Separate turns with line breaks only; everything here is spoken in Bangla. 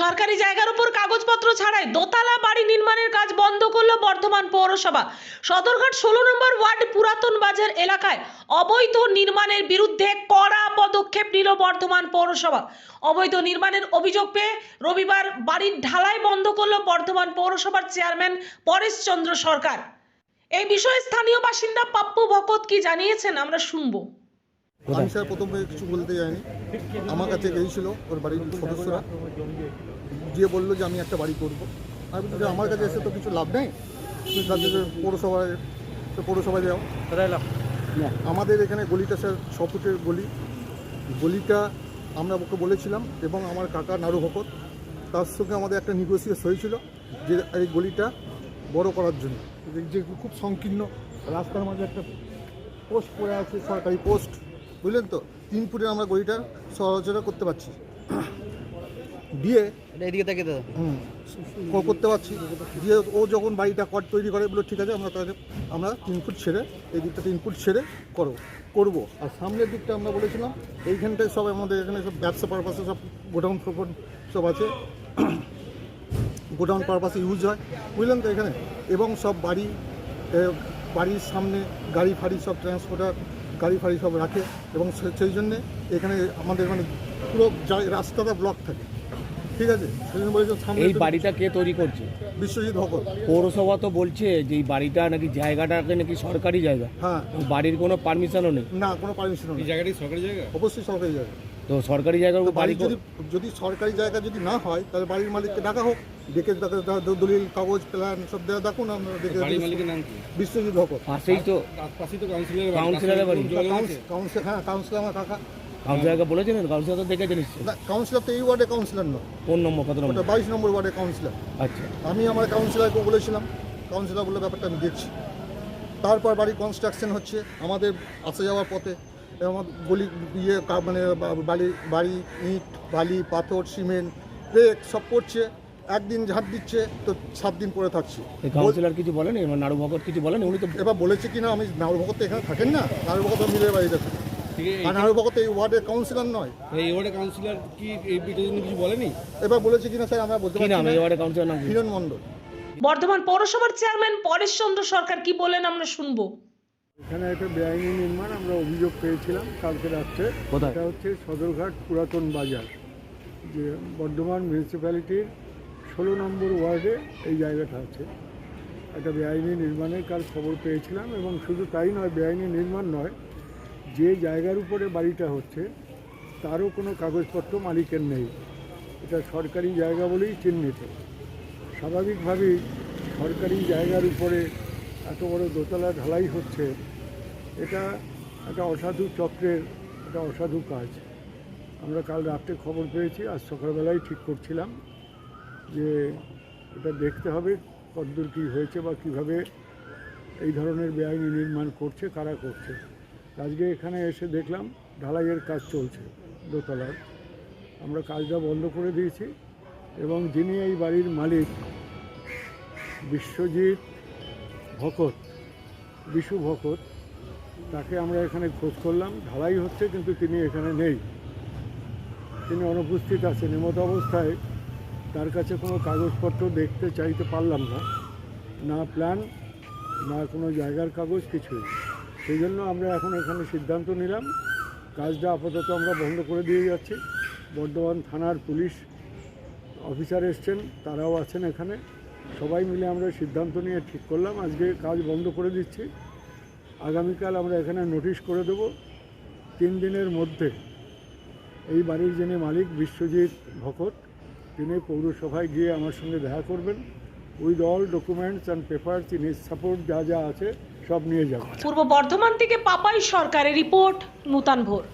সরকারি জায়গার উপর কাগজপত্র ছাড়াই দোতলা বাড়ি নির্মাণের কাজ বন্ধ করল বর্ধমান পৌরসভা। সদরঘাট ষোলো নম্বর ওয়ার্ড পুরাতন বাজার এলাকায় অবৈধ নির্মাণের বিরুদ্ধে কড়া পদক্ষেপ নিল বর্ধমান পৌরসভা। অবৈধ নির্মাণের অভিযোগ পেয়ে রবিবার বাড়ির ঢালাই বন্ধ করল বর্ধমান পৌরসভার চেয়ারম্যান পরেশচন্দ্র সরকার। এই বিষয়ে স্থানীয় বাসিন্দা পাপ্পু ভকত কি জানিয়েছেন আমরা শুনব।
আমি স্যার প্রথমে কিছু বলতে যাইনি। আমার কাছে গিয়েছিল ওর বাড়ির সদস্যরা। গিয়ে বলল যে আমি একটা বাড়ি করব। আমি বলছি যে আমার কাছে এসে তো কিছু লাভ নেই। তুমি তার জন্য পৌরসভায় তো পৌরসভায় যাও। না, আমাদের এখানে গলিটা স্যার ছ ফুটের গলি। গলিটা আমরা ওকে বলেছিলাম এবং আমার কাকা নাড়ু ভকত তার সঙ্গে আমাদের একটা নিগোসিয়েস হয়েছিল যে এই গলিটা বড় করার জন্য। যে- যে খুব সংকীর্ণ রাস্তার মাঝে একটা পোস্ট পড়ে আছে সরকারি পোস্ট বুঝলেন তো? তিন ফুটে আমরা গলিটা সচরাচর করতে পারছি। দিয়ে
এদিকে দাও।
হুম, করতে পারছি। দিয়ে ও যখন বাড়িটা কট তৈরি করে বলে ঠিক আছে আমরা তাহলে আমরা তিন ফুট ছেড়ে এই দিকটা তিন ফুট ছেড়ে করো করব। আর সামনের দিকটা আমরা বলেছিলাম এইখানটায় সব আমাদের এখানে সব ব্যবসা পারপাসে সব গোডাউন ফোন সব আছে। গোডাউন পারপাসে ইউজ হয়। বুঝলেন তো এখানে? এবং সব বাড়ি বাড়ির সামনে গাড়ি ফাড়ি সব ট্রান্সপোর্টার গাড়ি ফাড়ি সব রাখে এবং সেই জন্যে এখানে আমাদের মানে পুরো রাস্তাটা ব্লক থাকে। ঠিক আছে সামনে
এই বাড়িটা কে তৈরি করছে?
বিশ্বজিৎ ভকত
পৌরসভা তো বলছে যে এই বাড়িটা নাকি জায়গাটাকে নাকি সরকারি জায়গা।
হ্যাঁ।
বাড়ির কোনো পারমিশনও নেই।
না কোনো পারমিশন নেই।
জায়গাটি সরকারি জায়গা?
অবশ্যই সরকারি জায়গা।
তো সরকারি জায়গার
বাড়ি
বাড়ি
যদি যদি সরকারি জায়গা যদি না হয় তাহলে বাড়ির মালিককে ডাকা হোক। ডেকে তাকে দলিল কাগজ প্ল্যান সব দেওয়া দেখুন আমরা দেখে
বাড়ির মালিকের নাম কি?
বিশ্বজিৎ ভকত
পাশেই তো
পাশেই তো কাউন্সিলরের
কাউন্সিলরের বাড়ি।
কাউন্সিল হ্যাঁ কাউন্সিলর আমার কাকা।
কাউন্সিলরকে বলেছেন কাউন্সিলর তো দেখেছেন
না কাউন্সিলর তো এই ওয়ার্ডে কাউন্সিলর নয়।
কোন নম্বর কত নম্বর?
বাইশ নম্বর ওয়ার্ডে কাউন্সিলর।
আচ্ছা।
আমি আমার কাউন্সিলরকে বলেছিলাম কাউন্সিলর বলে ব্যাপারটা আমি দেখছি। তারপর বাড়ি কনস্ট্রাকশন হচ্ছে আমাদের আসা যাওয়ার পথে এবং আমার গলি ইয়ে মানে বাড়ি বাড়ি ইট বালি পাথর সিমেন্ট ব্রেক সব পড়ছে। একদিন ঝাঁট দিচ্ছে তো সাত দিন পরে থাকছে।
কাউন্সিলর কিছু বলেন এবার নাড়ু ভগত কিছু বলেন? উনি তো
এবার বলেছে কি না আমি নাড়ু ভগত তো এখানে থাকেন না। নাড়ু ভগত মিলের বাড়িতে থাকে
ঠিক আছে
আর নাড়ু ভগত এই ওয়ার্ডের কাউন্সিলর নয়।
এই ওয়ার্ডে কাউন্সিলর কি এই কিছু বলেনি?
এবার বলেছে কিনা স্যার আমরা বলতে
এই
না
কাউন্সিলর নাম
হিরণ মণ্ডল।
বর্ধমান পৌরসভার চেয়ারম্যান পরেশচন্দ্র সরকার কি বলেন আমরা শুনব।
এখানে একটা বেআইনি নির্মাণ আমরা অভিযোগ পেয়েছিলাম কালকে রাত্রে? এটা হচ্ছে সদরঘাট পুরাতন বাজার যে বর্ধমান মিউনিসিপ্যালিটির ষোলো নম্বর ওয়ার্ডে এই জায়গাটা আছে। একটা বেআইনি নির্মাণের কাল খবর পেয়েছিলাম এবং শুধু তাই নয় বেআইনি নির্মাণ নয় যে জায়গার উপরে বাড়িটা হচ্ছে, তারও কোনো কাগজপত্র মালিকের নেই। এটা সরকারি জায়গা বলেই চিহ্নিত। স্বাভাবিকভাবেই সরকারি জায়গার উপরে এত বড় দোতলা ঢালাই হচ্ছে, এটা একটা অসাধু চক্রের একটা অসাধু কাজ। আমরা কাল রাত্রে খবর পেয়েছি, আজ সকালবেলায় ঠিক করছিলাম যে এটা দেখতে হবে, কতদূর কী হয়েছে বা কীভাবে এই ধরনের বেআইনি নির্মাণ করছে, কারা করছে। আজকে এখানে এসে দেখলাম ঢালাইয়ের কাজ চলছে দোতলার আমরা কাজটা বন্ধ করে দিয়েছি এবং যিনি এই বাড়ির মালিক, বিশ্বজিৎ ভকত, বিশু ভকত, তাকে আমরা এখানে খোঁজ করলাম। ঢালাই হচ্ছে কিন্তু তিনি এখানে নেই। তিনি অনুপস্থিত আছেন। এমত অবস্থায় তার কাছে কোনো কাগজপত্র দেখতে চাইতে পারলাম না। না প্ল্যান, না কোনো জায়গার কাগজ, কিছুই। সেই জন্য আমরা এখন এখানে সিদ্ধান্ত নিলাম। কাজটা আপাতত আমরা বন্ধ করে দিয়ে যাচ্ছি। বর্ধমান থানার পুলিশ অফিসার এসছেন, তারাও আছেন এখানে। সবাই মিলে আমরা সিদ্ধান্ত নিয়ে ঠিক করলাম। আজকে কাজ বন্ধ করে দিচ্ছি। আগামীকাল আমরা এখানে নোটিশ করে দেব। তিন দিনের মধ্যে এই বাড়ির যিনি মালিক, বিশ্বজিৎ ভকত, তিনি পৌরসভায় গিয়ে আমার সঙ্গে দেখা করবেন। With all documents and papers তিনি সাপোর্ট যা যা আছে সব নিয়ে যাব।
পূর্ব বর্ধমান থেকে পাপাই সরকারের রিপোর্ট নূতন ভোর